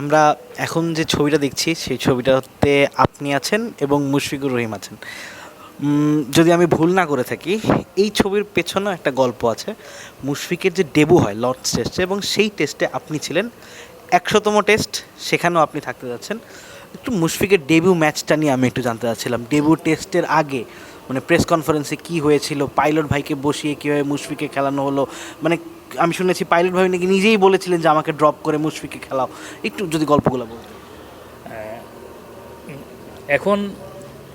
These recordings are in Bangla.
আমরা এখন যে ছবিটা দেখছি, সেই ছবিটাতে আপনি আছেন এবং মুশফিকুর রহিম আছেন। যদি আমি ভুল না করে থাকি, এই ছবির পেছনেও একটা গল্প আছে। মুশফিকের যে ডেবু হয় লর্ডস টেস্টে, এবং সেই টেস্টে আপনি ছিলেন একশোতম টেস্ট, সেখানেও আপনি থাকতে যাচ্ছেন। একটু মুশফিকের ডেবিউ ম্যাচটা নিয়ে আমি একটু জানতে চাচ্ছিলাম। ডেবু টেস্টের আগে মানে প্রেস কনফারেন্সে কি হয়েছিল? পাইলট ভাইকে বসিয়ে কীভাবে মুশফিকে খেলানো হলো? মানে আমি শুনেছি পাইলট ভাই নাকি নিজেই বলেছিলেন যে আমাকে ড্রপ করে মুশফিকে খেলাও। একটু যদি গল্পগুলো বলতেন। এখন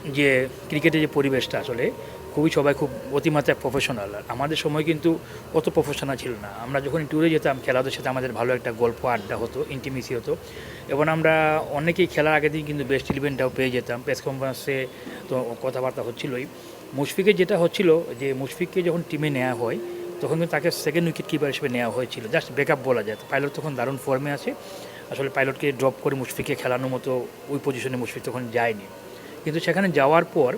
যে ক্রিকেটের যে পরিবেশটা আসলে, খুবই সবাই খুব অতিমাত্রায় প্রফেশনাল আর আমাদের সময় কিন্তু অত প্রফেশনাল ছিল না। আমরা যখন ট্যুরে যেতাম, খেলাদের সাথে আমাদের ভালো একটা গল্প, আড্ডা হতো ইন্টিমেসি হতো। এবং আমরা অনেকেই খেলার আগের দিন কিন্তু বেস্ট ইলেভেনটাও পেয়ে যেতাম। প্রেস কনফারেন্সে তো কথাবার্তা হচ্ছিলোই। মুশফিকের যেটা হচ্ছিল যে, মুশফিককে যখন টিমে নেওয়া হয় তখন কিন্তু তাকে সেকেন্ড উইকেট কিপার হিসেবে নেওয়া হয়েছিল। জাস্ট ব্যাকআপ বলা যায়। পাইলট তখন দারুণ ফর্মে আছে। আসলে পাইলটকে ড্রপ করে মুশফিককে খেলানোর মতো ওই পজিশনে মুশফিক তখন যায়নি। কিন্তু সেখানে যাওয়ার পর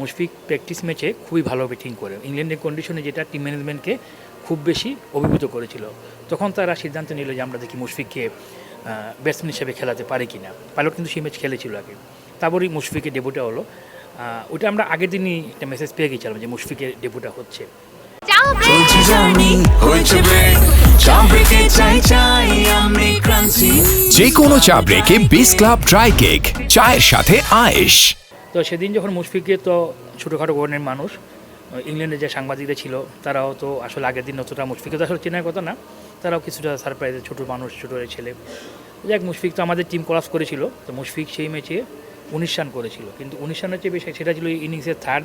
মুশফিক প্র্যাকটিস ম্যাচে খুবই ভালো ব্যাটিং করে। ইংল্যান্ডের কন্ডিশনে যেটা টিম ম্যানেজমেন্টকে খুব বেশি অভিভূত করেছিল। তখন তারা সিদ্ধান্ত নিল যে আমরা দেখি মুশফিককে ব্যাটসম্যান হিসেবে খেলাতে পারি কি না পাইলট কিন্তু সেই ম্যাচ খেলেছিল আগে। তারপরই মুশফিকের ডেবুটা হলো। ওটা আমরা আগের দিনই একটা মেসেজ পেয়ে গেছিলাম যে মুশফিকের ডেবুটা হচ্ছে। চলছে জানি হয়েছে ব্রেক চা ব্রেকে চাই চাই আমি ক্রান্তি। যে কোনো চা ব্রেকে বিস ক্লাব ড্রাই কেক চায়ের সাথে আয়েশ। তো সেদিন যখন মুশফিককে তো ছোটোখাটো ধরনের মানুষ ইংল্যান্ডে যে সাংবাদিকরা ছিল তারাও তো আসলে আগের দিন অতটা মুশফিককে তো আসলে চেনার কথা না তারাও কিছুটা সারপ্রাইজ ছোটো মানুষ ছোটো ছেলে। যাক মুশফিক তো আমাদের টিম কলাপস করেছিল তো মুশফিক সেই ম্যাচে উনিশ রান করেছিল। কিন্তু উনিশ রানের চেয়ে বেশি সেটা ছিল ইনিংসের থার্ড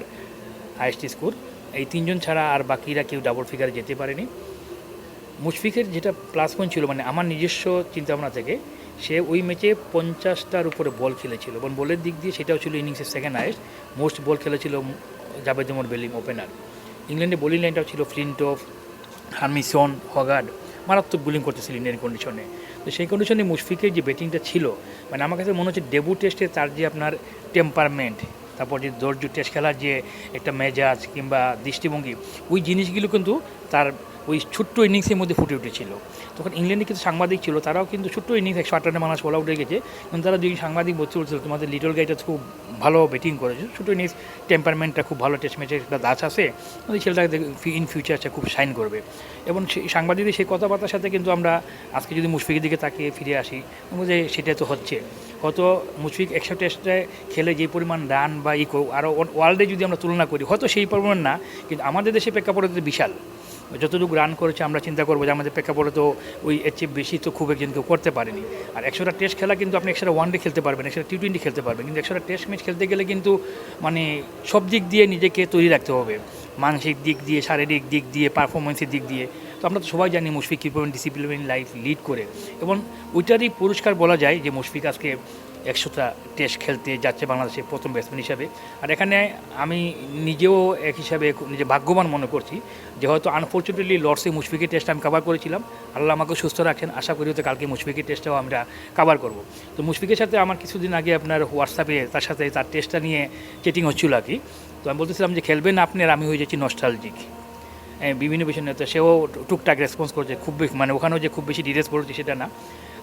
হাইস্ট স্কোর এই তিনজন ছাড়া আর বাকিরা কেউ ডাবল ফিগারে যেতে পারেনি। মুশফিকের যেটা প্লাস পয়েন্ট ছিল মানে আমার নিজস্ব চিন্তাভাবনা থেকে, সে ওই ম্যাচে পঞ্চাশটার উপরে বল খেলেছিল। এবং বলের দিক দিয়ে সেটাও ছিল ইনিংসের সেকেন্ড হাইস্ট মোস্ট বল খেলেছিল জাবেদ উমর বেলিং ওপেনার ইংল্যান্ডে বোলিং লাইনটাও ছিল ফ্লিনটফ হার্মিসন হগার্ড মারাত্মক বোলিং করতেছিল ইন্ডিয়ান কন্ডিশনে তো সেই কন্ডিশনে মুশফিকের যে ব্যাটিংটা ছিল মানে আমার কাছে মনে হচ্ছে ডেবু টেস্টে তার যে আপনার টেম্পারমেন্ট তারপর যে ধৈর্য টেস্ট খেলার যে একটা মেজাজ কিংবা দৃষ্টিভঙ্গি, ওই জিনিসগুলো কিন্তু তার ওই ছোট্ট ইনিংসের মধ্যে ফুটে উঠেছিল। তখন ইংল্যান্ডে কিন্তু সাংবাদিক ছিল, তারাও কিন্তু ছোট্ট ইনিংস একশো আট মানুষ বলা উঠে গেছে। কিন্তু তারা দুই সাংবাদিক বলতে বলছিল, তোমাদের লিটল গাইটা খুব ভালো ব্যাটিং করেছে। ছোটো ইনিংস টেম্পারমেন্টটা খুব ভালো টেস্ট ম্যাচের একটা দাস আছে। ওই ছেলেটাকে ইন ফিউচারটা খুব শাইন করবে। এবং সেই সাংবাদিকদের সেই কথাবার্তার সাথে কিন্তু আমরা আজকে যদি মুশফিকের দিকে তাকিয়ে ফিরে আসি যে সেটা তো হচ্ছে। হয়তো মুশফিক একশো টেস্টে খেলে যে পরিমাণ রান বা ইকো আরও ওয়ার্ল্ডে যদি আমরা তুলনা করি, হয়তো সেই পরিমাণ না, কিন্তু আমাদের দেশে প্রেক্ষাপটে বিশাল। যতটুকু রান করেছে আমরা চিন্তা করব যে আমাদের প্রেক্ষাপটে তো ওই এর চেয়ে বেশি তো খুব একজন কেউ করতে পারেনি। আর একশোটা টেস্ট খেলা কিন্তু আপনি একশোটা ওয়ান ডে খেলতে পারবেন, একশোটা টি টোয়েন্টি খেলতে পারবেন, কিন্তু একশোটা টেস্ট ম্যাচ খেলতে গেলে কিন্তু মানে সব দিক দিয়ে নিজেকে তৈরি রাখতে হবে। মানসিক দিক দিয়ে, শারীরিক দিক দিয়ে পারফরমেন্সের দিক দিয়ে। আমরা তো সবাই জানি মুশফিক কীভাবে ডিসিপ্লিন লাইফ লিড করে। এবং ওইটারই পুরস্কার বলা যায় যে মুশফিক আজকে একশোটা টেস্ট খেলতে যাচ্ছে বাংলাদেশের প্রথম ব্যাটসম্যান হিসাবে। আর এখানে আমি নিজেও এক হিসাবে নিজে ভাগ্যবান মনে করছি যে হয়তো আনফর্চুনেটলি লর্ডসে মুশফিকের টেস্ট আমি কভার করেছিলাম। আল্লাহ আমাকে সুস্থ রাখেন। আশা করি হয়তো কালকে মুশফিকের টেস্টটাও আমরা কভার করব। তো মুশফিকের সাথে আমার কিছুদিন আগে আপনার হোয়াটসঅ্যাপে তার সাথে তার টেস্টটা নিয়ে চেটিং হচ্ছিল আর কি। তো আমি বলতেছিলাম যে, খেলবেন আপনি আর আমি হয়ে যাচ্ছি নস্টালজিক বিভিন্ন বিষয় নিয়ে, তো সেও টুকটাক রেসপন্স করছে, খুব বেশি মানে ওখানেও যে খুব বেশি ডিটেলস পড়ছে সেটা না।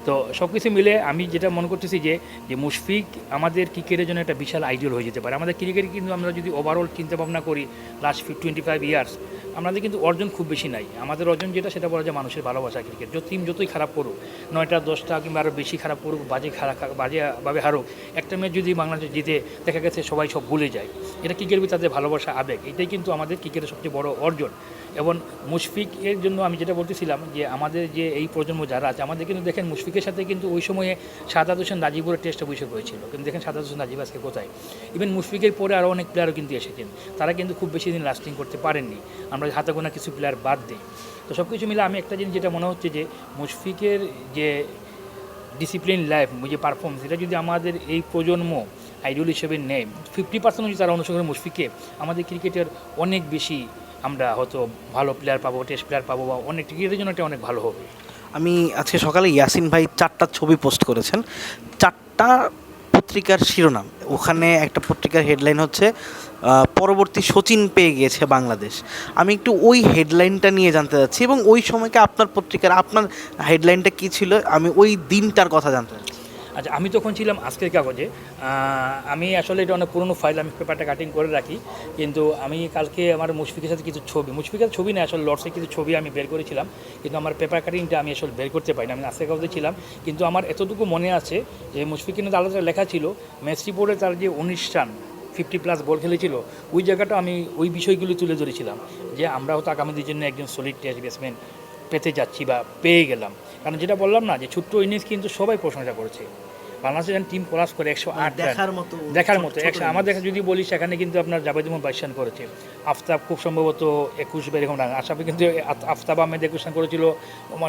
তো সব কিছু মিলে আমি যেটা মনে করতেছি যে যে মুশফিক আমাদের ক্রিকেটের জন্য একটা বিশাল আইডিয়াল হয়ে যেতে পারে। আমাদের ক্রিকেট কিন্তু আমরা যদি ওভারঅল চিন্তা ভাবনা করি লাস্ট ফিফ টোয়েন্টি ফাইভ ইয়ার্স আমাদের কিন্তু অর্জন খুব বেশি নাই। আমাদের অর্জন যেটা, সেটা বলা যায় মানুষের ভালোবাসা ক্রিকেট যত টিম যতই খারাপ করুক, নয়টা, দশটা কিংবা আরও বেশি খারাপ করুক, বাজে খারাপ বাজেভাবে হারুক, একটা ম্যাচ যদি বাংলাদেশ জিতে, দেখা গেছে সবাই সব ভুলে যায়। এটা ক্রিকেটের তাদের ভালোবাসা, আবেগ, এটাই কিন্তু আমাদের ক্রিকেটের সবচেয়ে বড় অর্জন। এবং মুশফিকের জন্য আমি যেটা বলতেছিলাম যে আমাদের যে এই প্রজন্ম যারা আছে, আমাদের কিন্তু দেখেন মুশফিকের সাথে কিন্তু ওই সময়ে সাদাত হোসেন রাজীবুরের টেস্ট অভিষেক হয়েছিল। কিন্তু দেখেন সাদাত হোসেন রাজীব আজকে কোথায়? ইভেন মুশফিকের পরে আরও অনেক প্লেয়ারও কিন্তু এসেছেন। তারা কিন্তু খুব বেশি দিন লাস্টিং করতে পারেননি। আমরা হাতে গোনা কিছু প্লেয়ার বাদ দিই। তো সব কিছু মিলে আমি একটা জিনিস যেটা মনে হচ্ছে যে মুশফিকের যে ডিসিপ্লিন লাইফ যে পারফরমেন্স এটা যদি আমাদের এই প্রজন্ম আইডল হিসেবে নেয় ফিফটি পার্সেন্ট যদি তারা অনুসরণ করে মুশফিককে, আমাদের ক্রিকেটের অনেক বেশি আমরা হয়তো ভালো প্লেয়ার পাবো টেস্ট প্লেয়ার পাবো বা অনেক ক্রিকেটের জন্য এটা অনেক ভালো হবে। আমি আজকে সকালে ইয়াসিন ভাই চারটা ছবি পোস্ট করেছেন। চারটা পত্রিকার শিরোনাম। ওখানে একটা পত্রিকার হেডলাইন হচ্ছে পরবর্তী সচিন পেয়ে গিয়েছে বাংলাদেশ। আমি একটু ওই হেডলাইনটা নিয়ে জানতে চাচ্ছি এবং ওই সময়কে আপনার পত্রিকার, আপনার হেডলাইনটা কী ছিল? আমি ওই দিনটার কথা জানতে চাচ্ছি আচ্ছা আমি তখন ছিলাম আজকের কাগজে। আমি আসলে এটা অনেক পুরনো ফাইল আমি পেপারটা কাটিং করে রাখি। কিন্তু আমি কালকে আমার মুশফিকের সাথে কিছু ছবি, মুশফিকের ছবি না, আসলে লর্ডসের কিছু ছবি আমি বের করেছিলাম। কিন্তু আমার পেপার কাটিংটা আমি আসলে বের করতে পারিনি, আমি আজকের কাগজে ছিলাম। কিন্তু আমার এতটুকু মনে আছে যে মুশফিকের আলাদা লেখা ছিল মেসি বোর্ডে তার যে অনুষ্ঠান ফিফটি প্লাস বল খেলেছিল, ওই জায়গাটা আমি ওই বিষয়গুলি তুলে ধরেছিলাম। যে আমরা হয়তো আগামীদের জন্য একজন সলিড টেস্ট ব্যাটসম্যান পেতে যাচ্ছি বা পেয়ে গেলাম। কারণ যেটা বললাম না যে ছোট্ট ইনিংস কিন্তু সবাই প্রশংসা করেছে। বাংলাদেশের টিম ক্লাস করে একশো আট দেখার মতো দেখার মতো একশো আমার দেখা যদি বলি সেখানে কিন্তু আপনার জাভেদ মোহন বাইশ রান করেছে। আফতাব খুব সম্ভবত একুশ বা এরকম রান। আশাফি কিন্তু আফ- আফতাব আহমেদ একুশ রান করেছিল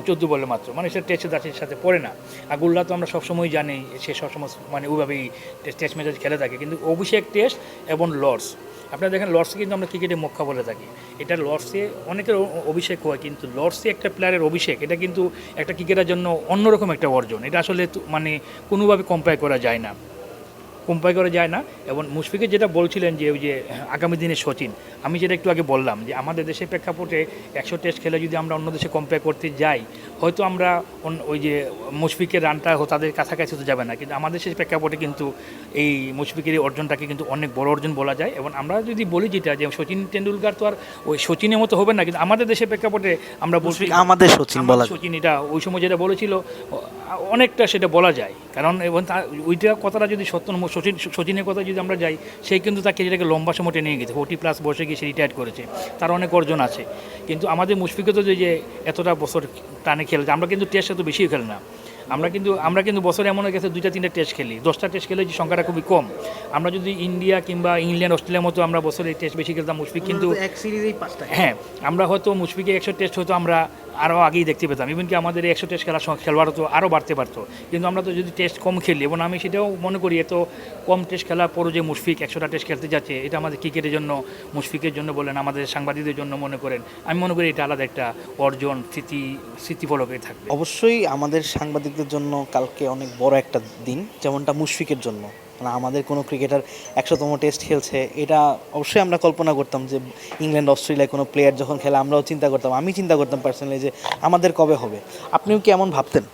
চোদ্দ বলে মাত্র। মানে সেটা টেস্টে দাসের সাথে পড়ে না। আর গুল্লা তো আমরা সবসময় জানি সে সবসময় মানে ওইভাবেই টেস্ট ম্যাচে খেলে থাকে। কিন্তু অভিষেক টেস্ট এবং লর্ডস। আপনারা দেখেন, লর্ডসে কিন্তু আমরা ক্রিকেটে মক্কা বলে থাকি। এটা লর্ডসে অনেকের অভিষেক হয়, কিন্তু লর্ডসে একটা প্লেয়ারের অভিষেক, এটা কিন্তু একটা ক্রিকেটের জন্য অন্যরকম একটা অর্জন। এটা আসলে মানে কোনোভাবে কম্পেয়ার করা যায় না। কম্পেয়ার করা যায় না। এবং মুশফিকের যেটা বলছিলেন যে ওই যে আগামী দিনে সচিন আমি যেটা একটু আগে বললাম যে আমাদের দেশের প্রেক্ষাপটে একশো টেস্ট খেলে যদি আমরা অন্য দেশে কম্পেয়ার করতে যাই হয়তো আমরা ওই যে মুশফিকের রানটা তাদের কাছাকাছি তো যাবে না। কিন্তু আমাদের দেশের প্রেক্ষাপটে কিন্তু এই মুশফিকের অর্জনটাকে কিন্তু অনেক বড় অর্জন বলা যায়। এবং আমরা যদি বলি যেটা যে সচিন টেন্ডুলকার তো আর ওই সচিনের মতো হবে না কিন্তু আমাদের দেশের প্রেক্ষাপটে আমরা বলছি আমাদের সচিন বলা সচিন এটা ওই সময় যেটা বলেছিল অনেকটা সেটা বলা যায়। কারণ এবং তা- ওইটা কথাটা যদি সত্য সচিন সচিনের কথা যদি আমরা যাই সে কিন্তু তাকে যেটাকে লম্বা সময় টেনে নিয়ে গেছে ফোর্টি প্লাস বসে গিয়ে সে রিটায়ার করেছে। তার অনেক অর্জন আছে। কিন্তু আমাদের মুশফিকে তো যে এতটা বছর টানে খেলেছে আমরা কিন্তু টেস্ট এত বেশিও খেলি না। আমরা কিন্তু আমরা কিন্তু বছরে এমন হয়ে গেছে দুইটা তিনটা টেস্ট খেলি। দশটা টেস্ট খেলে যে সংখ্যাটা খুবই কম। আমরা যদি ইন্ডিয়া কিংবা ইংল্যান্ড অস্ট্রেলিয়ার মতো আমরা বছরে টেস্ট বেশি খেলতাম মুশফিক কিন্তু এক সিরিজেই পাঁচটা। হ্যাঁ আমরা হয়তো মুশফিকে একশো টেস্ট হয়তো আমরা আরও আগেই দেখতে পেতাম। ইভেন কি আমাদের একশো টেস্ট খেলার সময় খেলোয়াড় তো আরও বাড়তে পারতো। কিন্তু আমরা তো যদি টেস্ট কম খেলি, এবং আমি সেটাও মনে করি এত কম টেস্ট খেলার পরও যে মুশফিক একশোটা টেস্ট খেলতে যাচ্ছে, এটা আমাদের ক্রিকেটের জন্য, মুশফিকের জন্য বলেন, আমাদের সাংবাদিকদের জন্য মনে করেন, আমি মনে করি এটা আলাদা একটা অর্জন, স্মৃতি, স্মৃতিফলকে থাকবে। অবশ্যই আমাদের সাংবাদিকদের জন্য কালকে অনেক বড় একটা দিন, যেমনটা মুশফিকের জন্য। মানে আমাদের কোনো ক্রিকেটার একশোতম টেস্ট খেলছে, এটা অবশ্যই আমরা কল্পনা করতাম যে ইংল্যান্ড অস্ট্রেলিয়ায় কোনো প্লেয়ার যখন খেলে, আমরাও চিন্তা করতাম, আমি চিন্তা করতাম পার্সোনালি যে আমাদের কবে হবে। আপনিও কি এমন ভাবতেন?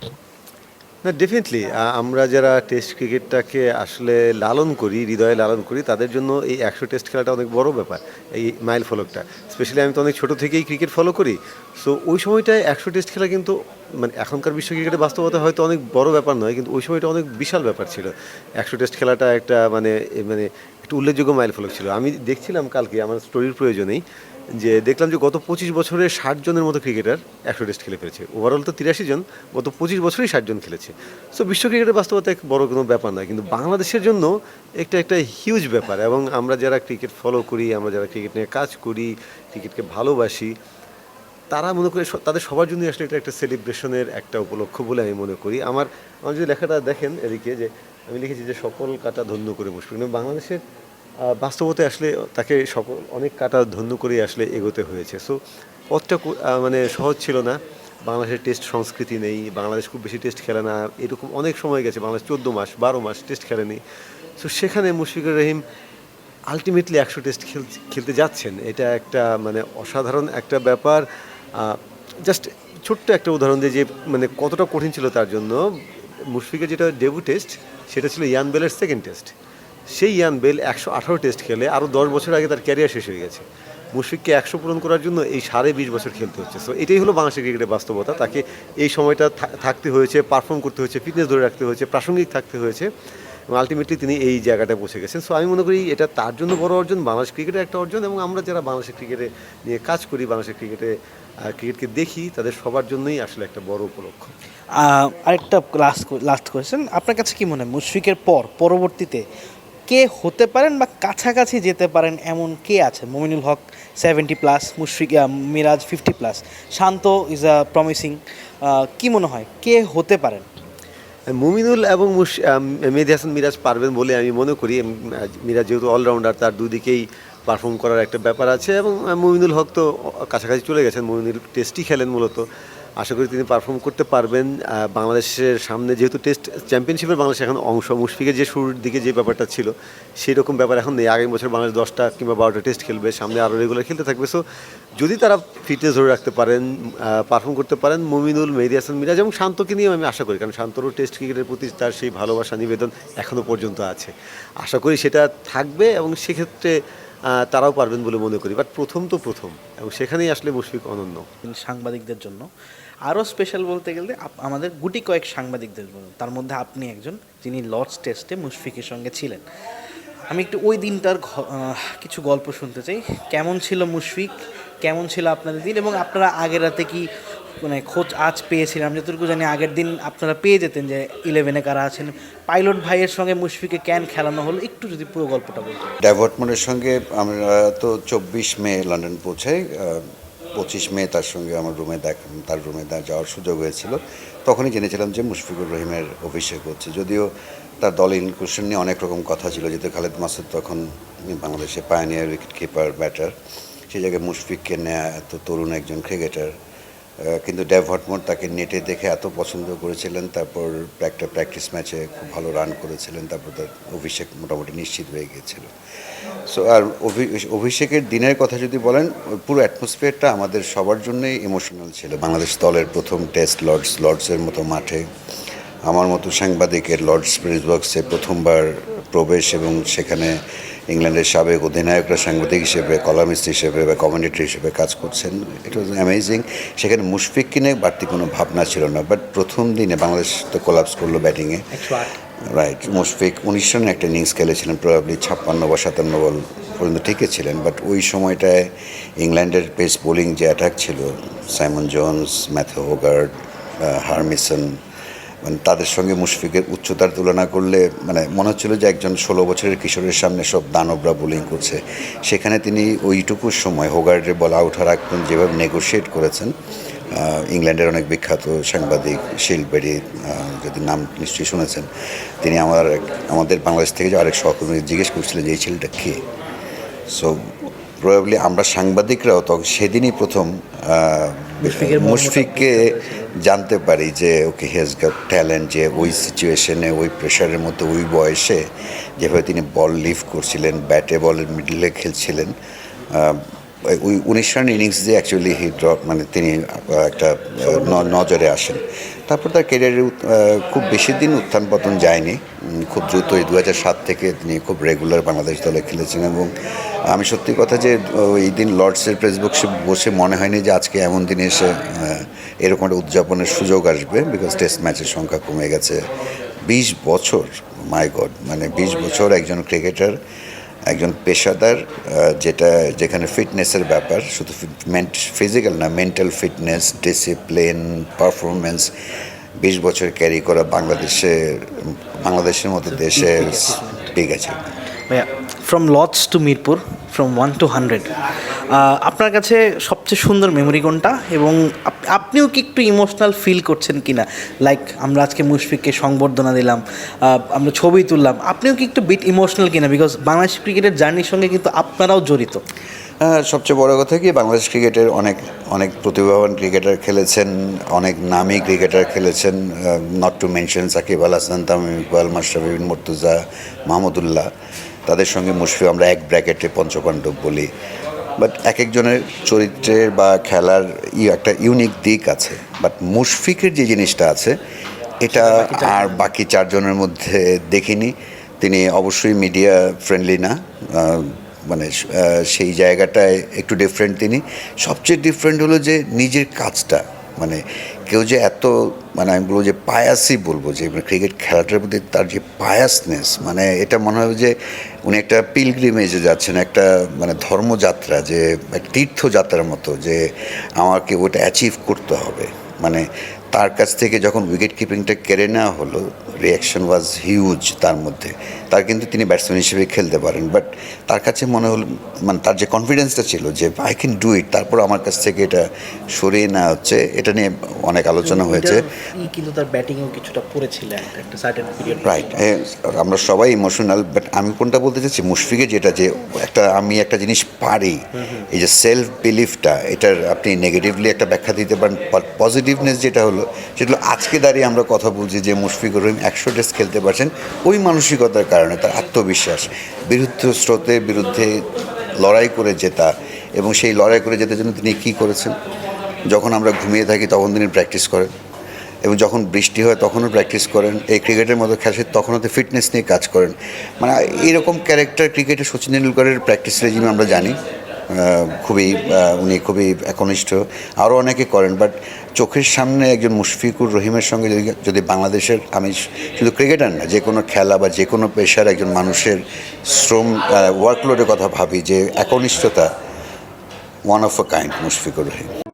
না ডেফিনেটলি আমরা যারা টেস্ট ক্রিকেটটাকে আসলে লালন করি হৃদয়ে লালন করি তাদের জন্য এই একশো টেস্ট খেলাটা অনেক বড় ব্যাপার এই মাইল ফলকটা স্পেশালি আমি তো অনেক ছোটো থেকেই ক্রিকেট ফলো করি। সো ওই সময়টায় একশো টেস্ট খেলা কিন্তু মানে এখনকার বিশ্ব ক্রিকেটের বাস্তবতা হয়তো অনেক বড় ব্যাপার নয় কিন্তু ওই সময়টা অনেক বিশাল ব্যাপার ছিল। একশো টেস্ট খেলাটা একটা মানে মানে একটু উল্লেখযোগ্য মাইল ফলক ছিল। আমি দেখছিলাম কালকে আমার স্টোরির প্রয়োজনেই যে দেখলাম যে গত পঁচিশ বছরে ষাট জনের মতো ক্রিকেটার একশো টেস্ট খেলে ফেলেছে। ওভারঅল তো তিরাশি জন, গত পঁচিশ বছরেই ষাট জন খেলেছে। সো বিশ্ব ক্রিকেটের বাস্তবতা এক বড় কোনো ব্যাপার নয়, কিন্তু বাংলাদেশের জন্য একটা একটা হিউজ ব্যাপার। এবং আমরা যারা ক্রিকেট ফলো করি, আমরা যারা ক্রিকেট নিয়ে কাজ করি, ক্রিকেটকে ভালোবাসি, তারা মনে করে তাদের সবার জন্য আসলে এটা একটা সেলিব্রেশনের একটা উপলক্ষ বলে আমি মনে করি। আমার আমার যদি লেখাটা দেখেন এদিকে যে, আমি লিখেছি যে, সকল কাটা ধন্য করে মুশফিক বাংলাদেশের বাস্তবতায় আসলে তাকে সকল, অনেক কাটা ধন্য করে আসলে এগোতে হয়েছে। সো পথটা মানে সহজ ছিল না। বাংলাদেশের টেস্ট সংস্কৃতি নেই, বাংলাদেশ খুব বেশি টেস্ট খেলে না। এরকম অনেক সময় গেছে, বাংলাদেশ চোদ্দ মাস, বারো মাস টেস্ট খেলেনি। সো সেখানে মুশফিকুর রহিম আলটিমেটলি একশো টেস্ট খেলতে যাচ্ছেন। এটা একটা মানে অসাধারণ একটা ব্যাপার। জাস্ট ছোট্ট একটা উদাহরণ দিয়ে যে মানে কতটা কঠিন ছিল তার জন্য। মুশফিকের যেটা ডেবু টেস্ট সেটা ছিল ইয়ান বেলের সেকেন্ড টেস্ট সেই ইয়ান বেল একশো আঠারো টেস্ট খেলে আরও দশ বছর আগে তার ক্যারিয়ার শেষ হয়ে গেছে। মুশফিককে একশো পূরণ করার জন্য এই সাড়ে বিশ বছর খেলতে হচ্ছে। সো এটাই হলো বাংলাদেশের ক্রিকেটের বাস্তবতা। তাকে এই সময়টা থাকতে হয়েছে পারফর্ম করতে হয়েছে ফিটনেস ধরে রাখতে হয়েছে, প্রাসঙ্গিক থাকতে হয়েছে এবং আলটিমেটলি তিনি এই জায়গাটায় পৌঁছে গেছেন। সো আমি মনে করি এটা তার জন্য বড় অর্জন, বাংলাদেশ ক্রিকেটের একটা অর্জন এবং আমরা যারা বাংলাদেশের ক্রিকেটে নিয়ে কাজ করি, বাংলাদেশের ক্রিকেটে ক্রিকেটকে দেখি, তাদের সবার জন্যই আসলে একটা বড় উপলক্ষ। আরেকটা লাস্ট লাস্ট কোয়েশ্চেন আপনার কাছে কি মনে হয়, মুশফিকের পর, পরবর্তীতে কে হতে পারেন বা কাছাকাছি যেতে পারেন এমন কে আছে Mominul Haque seventy plus Mushfiq Miraz fifty plus Shanto is a promising কি মনে হয়? কে হতে পারেন? মুমিনুল এবং আম, হাসান মিরাজ পারবেন বলে আমি মনে করি। মিরাজ যেহেতু অলরাউন্ডার তার দুদিকেই পারফর্ম করার একটা ব্যাপার আছে এবং মুমিনুল হক তো কাছাকাছি চলে গেছেন। মুমিনুল টেস্টই খেলেন মূলত। আশা করি তিনি পারফর্ম করতে পারবেন। বাংলাদেশের সামনে যেহেতু টেস্ট চ্যাম্পিয়নশিপের বাংলাদেশ এখন অংশ, মুশফিকের যে শুরুর দিকে যে ব্যাপারটা ছিল সেই রকম ব্যাপার এখন নেই। আগামী বছর বাংলাদেশ দশটা কিংবা বারোটা টেস্ট খেলবে। সামনে আরও রেগুলার খেলতে থাকবে। সো যদি তারা ফিটনেস ধরে রাখতে পারেন পারফর্ম করতে পারেন, মমিনুল, মেহেদি হাসান, মিরাজ এবং শান্তকে নিয়েও আমি আশা করি। কারণ শান্তরও টেস্ট ক্রিকেটের প্রতি তার সেই ভালোবাসা, নিবেদন এখনও পর্যন্ত আছে। আশা করি সেটা থাকবে এবং সেক্ষেত্রে তারাও পারবেন বলে মনে করি। বাট প্রথম তো প্রথম এবং সেখানেই আসলে মুশফিক অনন্য। সাংবাদিকদের জন্য। আরও স্পেশাল বলতে গেলে আমাদের গুটি কয়েক সাংবাদিকদের বলুন। তার মধ্যে আপনি একজন যিনি লর্ডস টেস্টে মুশফিকের সঙ্গে ছিলেন। আমি একটু ওই দিনটার কিছু গল্প শুনতে চাই। কেমন ছিল মুশফিক? কেমন ছিল আপনাদের দিন? এবং আপনারা আগের রাতে কি মানে খোঁজ আজ পেয়েছিলাম? যতটুকু জানি আগের দিন আপনারা পেয়ে যেতেন যে ইলেভেনে কারা আছেন। পাইলট ভাইয়ের সঙ্গে মুশফিকে ক্যান খেলানো হলো? একটু যদি পুরো গল্পটা বলতেন। ড্যাভটমনের সঙ্গে আমরা তো চব্বিশ মে লন্ডন পৌঁছাই। পঁচিশ মে তার সঙ্গে আমার রুমে দেখ, তার রুমে যাওয়ার সুযোগ হয়েছিল। তখনই জেনেছিলাম যে মুশফিকুর রহিমের অভিষেক হচ্ছে। যদিও তার দলে ইনক্লুশন নিয়ে অনেক রকম কথা ছিল, যেহেতু খালেদ মাসুদ তখন বাংলাদেশে পায়নিয়ার উইকেট কিপার ব্যাটার সেই জায়গায় মুশফিককে নেয়া এত তরুণ একজন ক্রিকেটার কিন্তু ডেভ হটমোর তাকে নেটে দেখে এত পছন্দ করেছিলেন, তারপর একটা প্র্যাকটিস ম্যাচে খুব ভালো রান করেছিলেন, তারপর তার অভিষেক মোটামুটি নিশ্চিত হয়ে গিয়েছিল। সো আর অভি- অভিষেকের দিনের কথা যদি বলেন, পুরো অ্যাটমসফিয়ারটা আমাদের সবার জন্যই ইমোশনাল ছিল। বাংলাদেশ দলের প্রথম টেস্ট লর্ডস লর্ডসের মতো মাঠে, আমার মতো সাংবাদিকের লর্ডস প্রেস বক্সে প্রথমবার প্রবেশ এবং সেখানে ইংল্যান্ডের সাবেক অধিনায়করা সাংবাদিক হিসেবে কলামিস্ট হিসেবে বা কমেন্টেটর হিসেবে কাজ করছেন। ইট ওয়াজ অ্যামেজিং সেখানে মুশফিক কিনে বাড়তি কোনো ভাবনা ছিল না। বাট প্রথম দিনে বাংলাদেশ তো কোলাপস করল ব্যাটিংয়ে রাইট মুশফিক উনিশ রানের একটা ইনিংস খেলেছিলেন প্রবাবলি ছাপ্পান্ন বা সাতান্ন বল পর্যন্ত ঠিকই ছিলেন বাট ওই সময়টায় ইংল্যান্ডের পেস বোলিং যে অ্যাটাক ছিল Simon Jones Matthew Hoggard Harmison মানে তাদের সঙ্গে মুশফিকের উচ্চতার তুলনা করলে মানে মনে হচ্ছিল যে একজন ষোলো বছরের কিশোরের সামনে সব দানবরা বোলিং করছে। সেখানে তিনি ওইটুকু সময় হোগার্ডের বল আউট হওয়ার আগ যেভাবে নেগোশিয়েট করেছেন ইংল্যান্ডের অনেক বিখ্যাত সাংবাদিক শিলবেরি যদি নাম নিশ্চয়ই শুনেছেন তিনি আমার আমাদের বাংলাদেশ থেকে যে আরেক সহকর্মী জিজ্ঞেস করছিলেন যে এই ছেলেটা কে? সো প্রবাবলি আমরা সাংবাদিকরাও তখন সেদিনই প্রথম মুশফিককে জানতে পারি যে ওকে হেজ গট ট্যালেন্ট যে ওই সিচুয়েশনে ওই প্রেশারের মধ্যে, ওই বয়সে যেভাবে তিনি বল লিভ করছিলেন ব্যাটে বলের মিডলে খেলছিলেন ওই উনিশ রান ইনিংস দিয়ে অ্যাকচুয়ালি হি ড্রপ মানে তিনি একটা নজরে আসেন। তারপর তার কেরিয়ারে খুব বেশি দিন উত্থান পতন যায়নি। খুব দ্রুতই দু সাত থেকে তিনি খুব রেগুলার বাংলাদেশ দলে খেলেছেন এবং আমি সত্যি কথা যে, ওই দিন লর্ডসের প্রেস বসে মনে হয়নি যে আজকে এমন দিনে এসে এরকম একটা উদযাপনের সুযোগ আসবে বিকজ টেস্ট ম্যাচের সংখ্যা কমে গেছে। বিশ বছর মাই গড মানে বিশ বছর একজন ক্রিকেটার একজন পেশাদার যেটা, যেখানে ফিটনেসের ব্যাপার, শুধু ফিজিক্যাল না মেন্টাল ফিটনেস ডিসিপ্লিন পারফরমেন্স বিশ বছর ক্যারি করা বাংলাদেশে, বাংলাদেশের মতো দেশে ঠিক আছে। From Lord's to Mirpur from one to hundred আপনার কাছে সবচেয়ে সুন্দর মেমোরি কোনটা? এবং আপনিও কি একটু ইমোশনাল ফিল করছেন কিনা? লাইক আমরা আজকে মুশফিককে সংবর্ধনা দিলাম আমরা ছবি তুললাম, আপনিও কি একটু বিট ইমোশনাল কিনা? বিকজ বাংলাদেশ ক্রিকেটের জার্নির সঙ্গে কিন্তু আপনারাও জড়িত। সবচেয়ে বড় কথা কি, বাংলাদেশ ক্রিকেটের অনেক অনেক প্রতিভাবান ক্রিকেটার খেলেছেন, অনেক নামি ক্রিকেটার খেলেছেন not to mention Shakib Al Hasan, Tamim Iqbal, Mashrafe Mortaza, Mahmudullah. তাদের সঙ্গে মুশফি আমরা এক ব্র্যাকেটে পঞ্চপাণ্ডব বলি। বাট এক একজনের চরিত্রের বা খেলার ই একটা ইউনিক দিক আছে। বাট মুশফিকের যে জিনিসটা আছে এটা আর বাকি চারজনের মধ্যে দেখিনি। তিনি অবশ্যই মিডিয়া ফ্রেন্ডলি না। মানে সেই জায়গাটায় একটু ডিফারেন্ট তিনি। সবচেয়ে ডিফারেন্ট হলো যে নিজের কাজটা। মানে কেউ যে এত মানে আমি বলব যে পায়াসই বলব, যে ক্রিকেট খেলাটার প্রতি তার যে পায়াসনেস মানে এটা মনে হয় যে উনি একটা পিলগ্রিমেজে যাচ্ছেন, একটা মানে ধর্মযাত্রা, যে তীর্থযাত্রার মতো, যে আমাকে ওটা অ্যাচিভ করতে হবে। মানে তার কাছ থেকে যখন উইকেট কিপিংটা কেড়ে নেওয়া হলো রিয়াকশন ওয়াজ হিউজ তার মধ্যে। তার কিন্তু তিনি ব্যাটসম্যান হিসেবে খেলতে পারেন। বাট তার কাছে মনে হল মানে তার যে কনফিডেন্সটা ছিল যে আই ক্যান ডু ইট তারপর আমার কাছ থেকে এটা সরিয়ে নেওয়া হচ্ছে এটা নিয়ে অনেক আলোচনা হয়েছে। কিন্তু তার ব্যাটিংও কিছুটা পড়েছিল একটা সার্টেন পিরিয়ড রাইট আমরা সবাই ইমোশনাল বাট আমি কোনটা বলতে চাচ্ছি মুশফিকে যেটা যে একটা আমি একটা জিনিস পারি এই যে সেলফ বিলিফটা এটার আপনি নেগেটিভলি একটা ব্যাখ্যা দিতে পারেন পজিটিভনেস যেটা হলো সেটা আজকে দাঁড়িয়ে আমরা কথা বলছি যে মুশফিকুর রহিম একশো টেস্ট খেলতে পারছেন, ওই মানসিকতার কারণে, তার আত্মবিশ্বাস, বিরুদ্ধ স্রোতের বিরুদ্ধে লড়াই করে জেতা এবং সেই লড়াই করে জেতার জন্য তিনি কী করেছেন? যখন আমরা ঘুমিয়ে থাকি তখন তিনি প্র্যাকটিস করেন এবং যখন বৃষ্টি হয় তখনও প্র্যাকটিস করেন। এই ক্রিকেটের মতো খেলে তখনও তো ফিটনেস নিয়ে কাজ করেন। মানে এইরকম ক্যারেক্টার ক্রিকেটে সচিন তেন্ডুলকরের প্র্যাকটিস রেজিমে আমরা জানি। খুবই উনি খুবই একনিষ্ঠ। আরও অনেকে করেন বাট চোখের সামনে একজন মুশফিকুর রহিমের সঙ্গে যদি যদি বাংলাদেশের, আমি শুধু ক্রিকেটার না, যে কোনো খেলা বা যে কোনো পেশার একজন মানুষের শ্রম ওয়ার্কলোডের কথা ভাবি, যে একনিষ্ঠতা one of a kind Mushfiqur Rahim.